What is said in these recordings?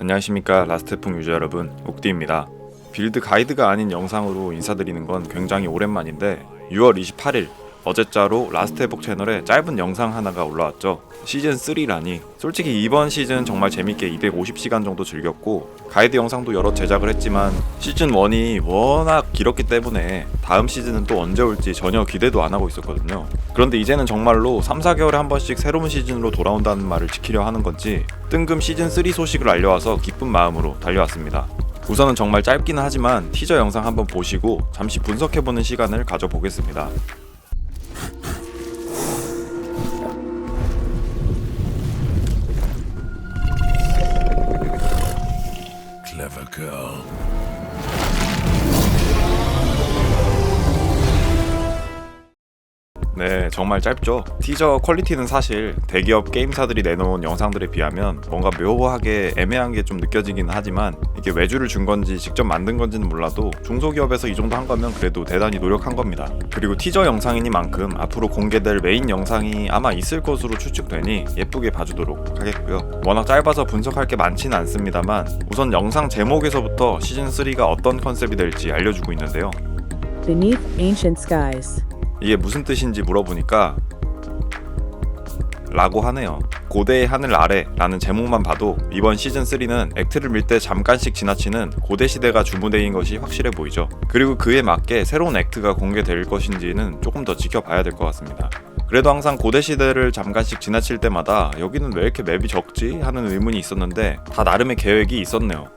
안녕하십니까 라스트풍 유저 여러분 옥디입니다. 빌드 가이드가 아닌 영상으로 인사드리는 건 굉장히 오랜만인데 6월 28일 어제자로 라스트 회복 채널에 짧은 영상 하나가 올라왔죠. 시즌 3라니. 솔직히 이번 시즌 정말 재밌게 250시간 정도 즐겼고 가이드 영상도 여러 제작을 했지만 시즌 1이 워낙 길었기 때문에 다음 시즌은 또 언제 올지 전혀 기대도 안 하고 있었거든요. 그런데 이제는 정말로 3, 4개월에 한 번씩 새로운 시즌으로 돌아온다는 말을 지키려 하는 건지 뜬금 시즌 3 소식을 알려와서 기쁜 마음으로 달려왔습니다. 우선은 정말 짧기는 하지만 티저 영상 한번 보시고 잠시 분석해보는 시간을 가져보겠습니다 Girl. 네, 정말 짧죠. 티저 퀄리티는 사실 대기업 게임사들이 내놓은 영상들에 비하면 뭔가 묘하게 애매한 게 좀 느껴지긴 하지만 이게 외주를 준 건지 직접 만든 건지는 몰라도 중소기업에서 이 정도 한 거면 그래도 대단히 노력한 겁니다. 그리고 티저 영상이니만큼 앞으로 공개될 메인 영상이 아마 있을 것으로 추측되니 예쁘게 봐주도록 하겠고요. 워낙 짧아서 분석할 게 많지는 않습니다만 우선 영상 제목에서부터 시즌 3가 어떤 컨셉이 될지 알려주고 있는데요. Beneath ancient skies. 이게 무슨 뜻인지 물어보니까 라고 하네요. 고대의 하늘 아래 라는 제목만 봐도 이번 시즌 3는 액트를 밀 때 잠깐씩 지나치는 고대 시대가 주무대인 것이 확실해 보이죠. 그리고 그에 맞게 새로운 액트가 공개될 것인지는 조금 더 지켜봐야 될 것 같습니다. 그래도 항상 고대 시대를 잠깐씩 지나칠 때마다 여기는 왜 이렇게 맵이 적지? 하는 의문이 있었는데 다 나름의 계획이 있었네요.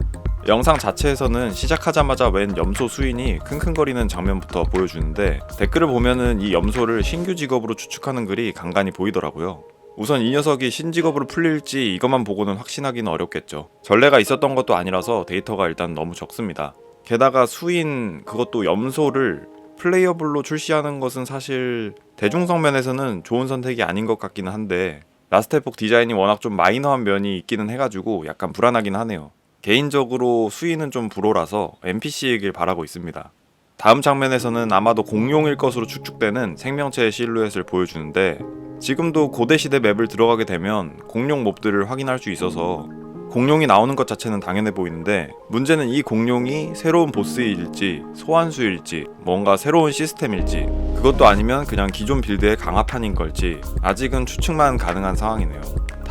영상 자체에서는 시작하자마자 웬 염소 수인이 킁킁거리는 장면부터 보여주는데 댓글을 보면은 이 염소를 신규 직업으로 추측하는 글이 간간히 보이더라고요. 우선 이 녀석이 신직업으로 풀릴지 이것만 보고는 확신하기는 어렵겠죠. 전례가 있었던 것도 아니라서 데이터가 일단 너무 적습니다. 게다가 수인 그것도 염소를 플레이어블로 출시하는 것은 사실 대중성 면에서는 좋은 선택이 아닌 것 같기는 한데 라스트 에폭 디자인이 워낙 좀 마이너한 면이 있기는 해가지고 약간 불안하긴 하네요. 개인적으로 수위는 좀 불호라서 NPC이길 바라고 있습니다. 다음 장면에서는 아마도 공룡일 것으로 추측되는 생명체의 실루엣을 보여주는데 지금도 고대시대 맵을 들어가게 되면 공룡 몹들을 확인할 수 있어서 공룡이 나오는 것 자체는 당연해 보이는데 문제는 이 공룡이 새로운 보스일지 소환수일지 뭔가 새로운 시스템일지 그것도 아니면 그냥 기존 빌드의 강화판인 걸지 아직은 추측만 가능한 상황이네요.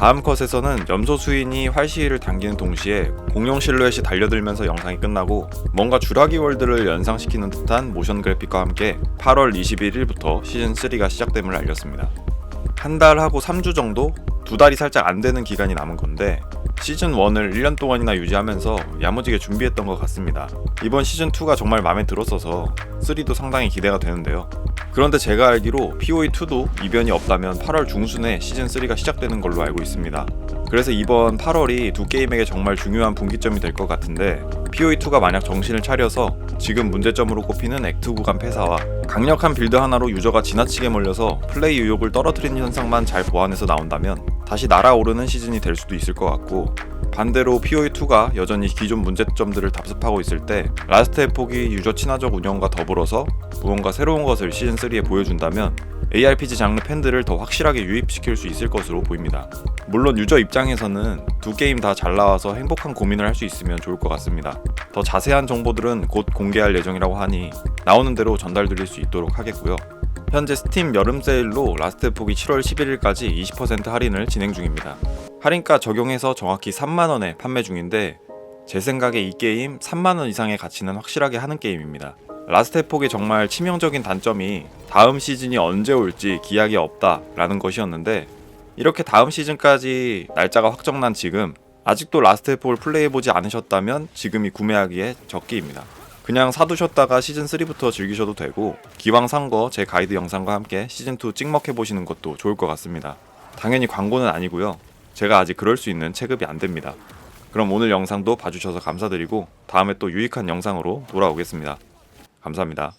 다음 컷에서는 염소 수인이 활시위를 당기는 동시에 공룡 실루엣이 달려들면서 영상이 끝나고 뭔가 주라기 월드를 연상시키는 듯한 모션 그래픽과 함께 8월 21일부터 시즌 3가 시작됨을 알렸습니다. 한 달 하고 3주 정도? 두 달이 살짝 안 되는 기간이 남은 건데 시즌 1을 1년 동안이나 유지하면서 야무지게 준비했던 것 같습니다. 이번 시즌 2가 정말 마음에 들었어서 3도 상당히 기대가 되는데요. 그런데 제가 알기로 POE2도 이변이 없다면 8월 중순에 시즌 3가 시작되는 걸로 알고 있습니다. 그래서 이번 8월이 두 게임에게 정말 중요한 분기점이 될 것 같은데 POE2가 만약 정신을 차려서 지금 문제점으로 꼽히는 액트 구간 폐사와 강력한 빌드 하나로 유저가 지나치게 몰려서 플레이 의욕을 떨어뜨리는 현상만 잘 보완해서 나온다면 다시 날아오르는 시즌이 될 수도 있을 것 같고 반대로 POE2가 여전히 기존 문제점들을 답습하고 있을 때 라스트 에폭이 유저 친화적 운영과 더불어서 무언가 새로운 것을 시즌 3에 보여준다면 ARPG 장르 팬들을 더 확실하게 유입시킬 수 있을 것으로 보입니다. 물론 유저 입장에서는 두 게임 다 잘 나와서 행복한 고민을 할 수 있으면 좋을 것 같습니다. 더 자세한 정보들은 곧 공개할 예정이라고 하니 나오는 대로 전달드릴 수 있도록 하겠고요. 현재 스팀 여름 세일로 라스트 에폭이 7월 11일까지 20% 할인을 진행 중입니다. 할인가 적용해서 정확히 3만원에 판매 중인데 제 생각에 이 게임 3만원 이상의 가치는 확실하게 하는 게임입니다. 라스트 에폭의 정말 치명적인 단점이 다음 시즌이 언제 올지 기약이 없다 라는 것이었는데 이렇게 다음 시즌까지 날짜가 확정난 지금 아직도 라스트 에폭을 플레이해보지 않으셨다면 지금이 구매하기에 적기입니다. 그냥 사두셨다가 시즌 3부터 즐기셔도 되고 기왕 산 거 제 가이드 영상과 함께 시즌 2 찍먹해 보시는 것도 좋을 것 같습니다. 당연히 광고는 아니고요. 제가 아직 그럴 수 있는 체급이 안 됩니다. 그럼 오늘 영상도 봐주셔서 감사드리고 다음에 또 유익한 영상으로 돌아오겠습니다. 감사합니다.